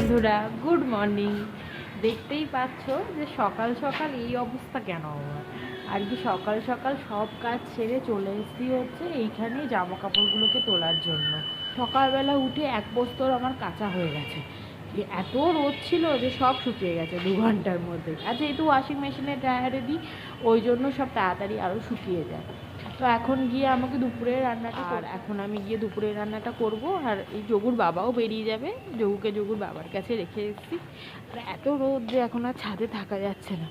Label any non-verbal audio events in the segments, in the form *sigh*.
বন্ধুরা good morning দেখতেই পাচ্ছ যে সকাল সকাল এই অবস্থা কেন? আমার আর কি সকাল সকাল সব কাজ ছেড়ে চলে এসেছি হচ্ছে এইখানে জামা কাপড়গুলোকে তোলার জন্য। সকালবেলা উঠে এক বস্তর আমার কাঁচা হয়ে গেছে। এত রোদ ছিল যে সব শুকিয়ে গেছে দু ঘণ্টার মধ্যে। আর যেহেতু ওয়াশিং মেশিনে ড্রায়ারে দিই ওই জন্য সব তাড়াতাড়ি আরও শুকিয়ে যায়। তো এখন গিয়ে আমাকে দুপুরের রান্নাটা আর এখন আমি গিয়ে দুপুরের রান্নাটা করব আর এই যোগুর বাবাও বেরিয়ে যাবে যোগুকে যোগুর বাবার কাছে রেখে এসেছি। আর এত রোদ যে এখন আর ছাদে থাকা যাচ্ছে না।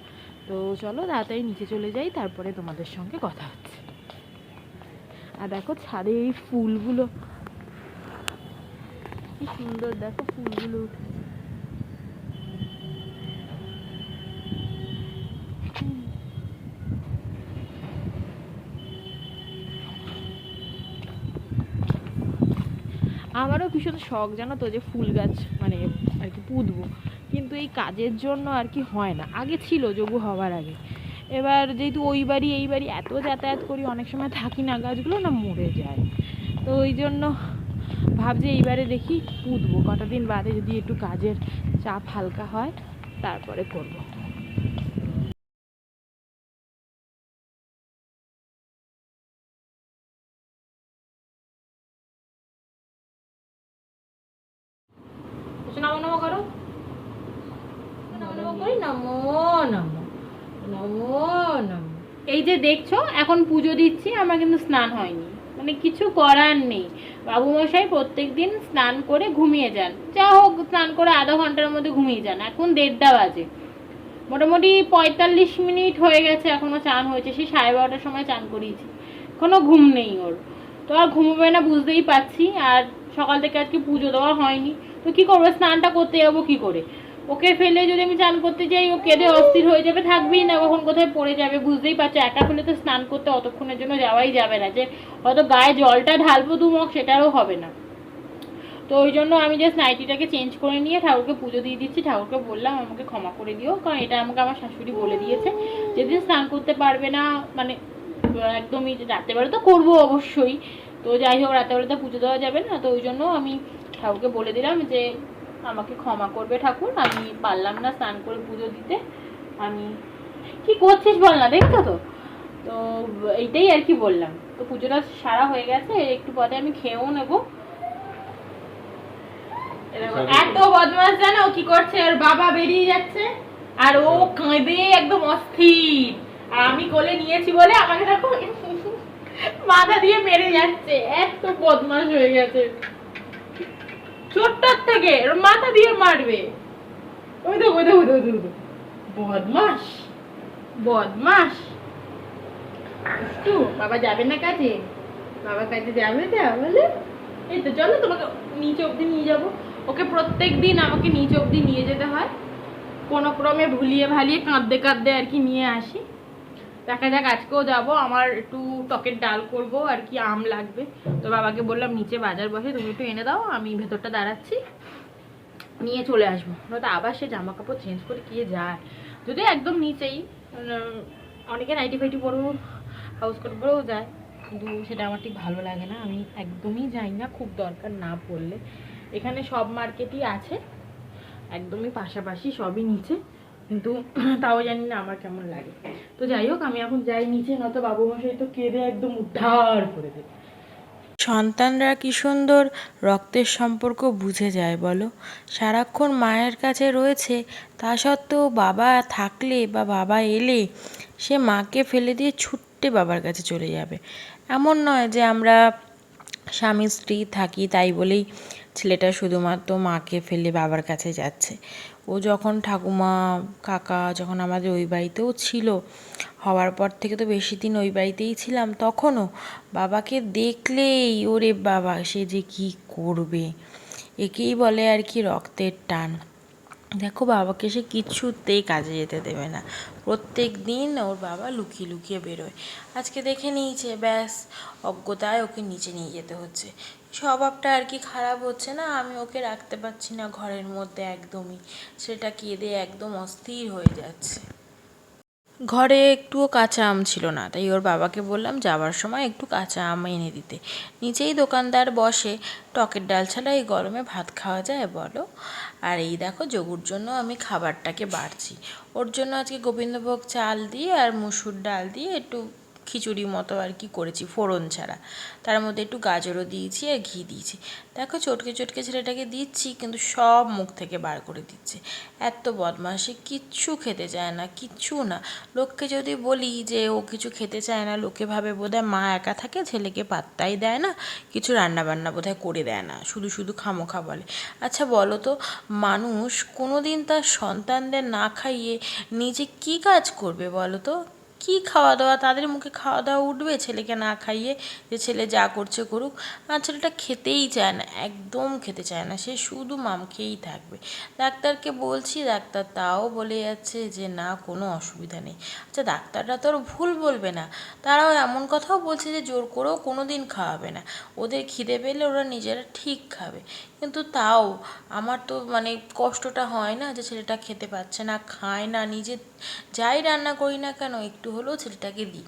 তো চলো তাড়াতাড়ি নিচে চলে যাই তারপরে তোমাদের সঙ্গে কথা হচ্ছে। আর দেখো ছাদে এই ফুলগুলো কি সুন্দর, দেখো ফুলগুলো। উঠেছে আমারও ভীষণ শখ জানো তো যে ফুল গাছ মানে আর কি পুঁতবো। কিন্তু এই কাজের জন্য আর কি হয় না। আগে ছিল যোগু হওয়ার আগে। এবার যেহেতু ওই বাড়ি, এই বাড়ি এত যাতায়াত করি, অনেক সময় থাকি না গাছগুলো, না মরে যায়। তো ওই জন্য ভাবছি এইবারে দেখি পুঁতবো। কটা দিন বাদে যদি একটু কাজের চাপ হালকা হয় তারপরে করব। নমো নমো করো। নমো নমো করি নমো নমো নমো নমো। এই যে দেখছ এখন পুজো দিচ্ছি আমার কিন্তু স্নান হয়নি। মানে কিছু করার নেই। বাবু মশাই প্রত্যেক দিন স্নান করে ঘুমিয়ে যান। যা হোক, স্নান করে আধা ঘণ্টার মধ্যে ঘুমিয়ে যান। এখন দেড়টা বাজে। মোটামুটি পঁয়তাল্লিশ মিনিট হয়ে গেছে এখনও চান হয়েছে। সেই সাড়ে বারোটার সময় চান করিয়েছি। কোনো ঘুম নেই ওর। তো আর ঘুমোবে না বুঝতেই পারছি। আর সকাল থেকে আজকে পুজো দেওয়া হয়নি। তো কি করব? স্নানটা করতে যাব কি করে? ওকে ফেলে যদি আমি চান করতে যাই, ও কেঁদে অস্থির হয়ে যাবে, থাকবেই না, কখন কোথায় পড়ে যাবে, বুঝতেই পারছ, একা ফেলে তো স্নান করতে অতক্ষণের জন্য যাওয়াই যাবে না, যে হয়তো গায়ে জলটা ঢালবো দুমক সেটারও হবে না। তো ওই জন্য আমি জাস্ট নাইটিটাকে চেঞ্জ করে নিয়ে ঠাকুরকে পুজো দিয়ে দিচ্ছি, ঠাকুরকে বললাম, আমাকে ক্ষমা করে দিও, কারণ এটা আমাকে আমার শাশুড়ি বলে দিয়েছে, যেদিন স্নান করতে পারবে না মানে একদমই রাত্রেবেলা তো করব অবশ্যই। তো যাই হোক রাত্রেবেলা তো পুজো দেওয়া যাবে না, তো ওই জন্য আমি ঠাকুরকে বলে দিলাম যে আমাকে ক্ষমা করবে ঠাকুর। আমি পারলাম না স্নান করে পুজো দিতে। আমি কি করছিস বল না দেখছ তো? তো এইটাই আর কি বললাম। তো পুজোটা সারা হয়ে গেছে একটু পরে আমি খেয়েও নেব। এত বদমাস জানো কি করছে? ওর বাবা বেরিয়ে যাচ্ছে আর ও কাঁদে একদম অস্থির। আর আমি কোলে নিয়েছি বলে আমাকে দেখো মাথা দিয়ে মেরে যাচ্ছে। এত বদমাস হয়ে গেছে। ছোট্টর থেকে মাথা দিয়ে মারবে। ওই দেখো ওই দেখো ওই দেখো। বদমাস বদমাস একটু বাবা যাবে না কাজে? বাবা কাজে যাবে তাহলে? এই তো, চলো তোমাকে নিচে অবধি নিয়ে যাব। ওকে প্রত্যেক দিন আমাকে নিচে অবধি নিয়ে যেতে হয়। কোনো ক্রমে ভুলিয়ে ভালিয়ে কাঁদতে কাঁদতে আর কি নিয়ে আসি। দেখা যাক, আজকেও যাব। আমার একটু টকের ডাল করব, আর কি আম লাগবে। তো বাবাকে বললাম, নিচে বাজার বসে, তুমি একটু এনে দাও, আমি ভেতরটা দাঁড়াচ্ছি। নিয়ে চলে আসব। নয়তো আবার সে জামা কাপড় চেঞ্জ করে কে যায়। যদি একদম নিচেই অনেকে নাইটি ফাইটি পরেও হাউস কোট পরেও যায়। কিন্তু সেটা আমার ঠিক ভালো লাগে না। আমি একদমই যাই না, খুব দরকার না পড়লে এখানে সব মার্কেটই আছে। একদমই পাশাপাশি সবই নিচে। কিন্তু *clears throat* তাও জানি না আমার কেমন লাগে। তো যাই হোক, আমি এখন যাই নিচে, নয়তো বাবু মশাই তো কেঁদে একদম উদ্ধার করে দেবে। সন্তানরা কি সুন্দর রক্তের সম্পর্ক বুঝে যায় বলো। সারাক্ষণ মায়ের কাছে রয়েছে, তা সত্ত্বেও বাবা থাকলে বা বাবা এলে সে মাকে ফেলে দিয়ে ছুট্টে বাবার কাছে চলে যাবে। এমন নয় যে আমরা স্বামী, স্ত্রী থাকি তাই বলেই ছেলেটা শুধুমাত্র মাকে ফেলে বাবার কাছে যাচ্ছে। ও যখন ঠাকুমা, কাকা যখন আমাদের ওই বাড়িতেও ছিল, হওয়ার পর থেকে তো বেশি দিন ওই বাড়িতেই ছিলাম, তখনও বাবাকে দেখলেই, ওরে বাবা, সে যে কি করবে? একেই বলে আর কি রক্তের টান। দেখো বাবাকে সে কিছুতেই কাজে যেতে দেবে না। প্রত্যেক দিন ওর বাবা লুকিয়ে লুকিয়ে বেরোয়। আজকে দেখে নিয়েছে, ব্যাস, অজ্ঞতায় ওকে নিচে নিয়ে যেতে হচ্ছে। স্বভাবটা আর কি খারাপ হচ্ছে না? আমি ওকে রাখতে পারছি না ঘরের মধ্যে একদমই। সেটা কেঁদে একদম অস্থির হয়ে যাচ্ছে। ঘরে একটুও কাঁচা আম ছিল না, তাই ওর বাবাকে বললাম যাবার সময় একটু কাঁচা আম এনে দিতে। নিচেই দোকানদার বসে, টকের ডাল ছাড়া এই গরমে ভাত খাওয়া যায় বলো। আর এই দেখো যোগুর জন্য আমি খাবারটাকে বাড়ছি। ওর জন্য আজকে গোবিন্দভোগ চাল দিয়ে আর মুসুর ডাল দিয়ে একটু খিচুড়ি মতো আর কি করেছি, ফোড়ন ছাড়া। তার মধ্যে একটু গাজরও দিয়েছি আর ঘি দিয়েছি। দেখো চটকে চটকে ছেলেটাকে দিচ্ছি, কিন্তু সব মুখ থেকে বার করে দিচ্ছে। এত বদমাসি কিচ্ছু খেতে চায় না, কিচ্ছু না। লোককে যদি বলি যে ও কিছু খেতে চায় না, লোকে ভাবে বোধহয় মা একা থাকে, ছেলেকে পাত্তাই দেয় না, কিছু রান্না বান্না বোধহয় করে দেয় না, শুধু শুধু খামোখা বলে। আচ্ছা বলো তো, মানুষ কোনো দিন তার সন্তানদের না খাইয়ে নিজে কি কাজ করবে বলো তো? কি খাওয়া দাওয়া তাদের মুখে খাওয়া দাওয়া উঠবে? ছেলেকে না খাইয়ে যে ছেলে যা করছে করুক। আর ছেলেটা খেতেই চায় না, একদম খেতে চায় না। সে শুধু মাম খেয়েই থাকবে। ডাক্তারকে বলছি, ডাক্তার তাও বলে যাচ্ছে যে, না, কোনো অসুবিধা নেই। আচ্ছা ডাক্তাররা তো আর ভুল বলবে না। তারাও এমন কথাও বলছে যে, জোর করেও কোনো দিন খাওয়াবে না। ওদের খিদে পেলে ওরা নিজেরা ঠিক খাবে। কিন্তু তাও আমার তো মানে কষ্টটা হয় না যে, ছেলেটা খেতে পাচ্ছে না, খায় না, নিজে যাই রান্না করি না কেন একটু হলেও ছেলেটাকে দিই।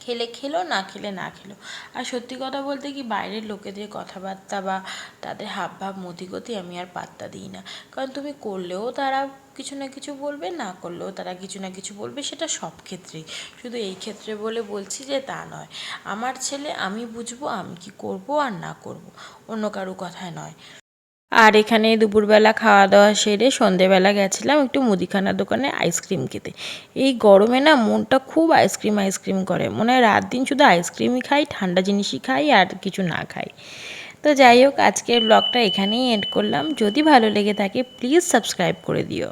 খেলে খেলো, না খেলে না খেলো। আর সত্যি কথা বলতে কি, বাইরের লোকেদের কথাবার্তা বা তাদের হাবভাব, মতিগতি আমি আর পাত্তা দিই না। কারণ তুমি করলেও তারা কিছু না কিছু বলবে, না করলেও তারা কিছু না কিছু বলবে, সেটা সব ক্ষেত্রেই। শুধু এই ক্ষেত্রে বলে বলছি যে তা নয়। আমার ছেলে আমি বুঝব আমি কি করব আর না করব। অন্য কারও কথায় নয়। আর এখানে দুপুরবেলা খাওয়া দাওয়া সেরে সন্ধেবেলা গেছিলাম একটু মুদিখানার দোকানে আইসক্রিম খেতে। এই গরমে না মনটা খুব আইসক্রিম আইসক্রিম করে। মনে হয় রাত দিন শুধু আইসক্রিমই খাই, ঠান্ডা জিনিসই খাই আর কিছু না খাই। তো যাই হোক, আজকের ব্লগটা এখানেই এড করলাম। যদি ভালো লেগে থাকে প্লিজ সাবস্ক্রাইব করে দিও।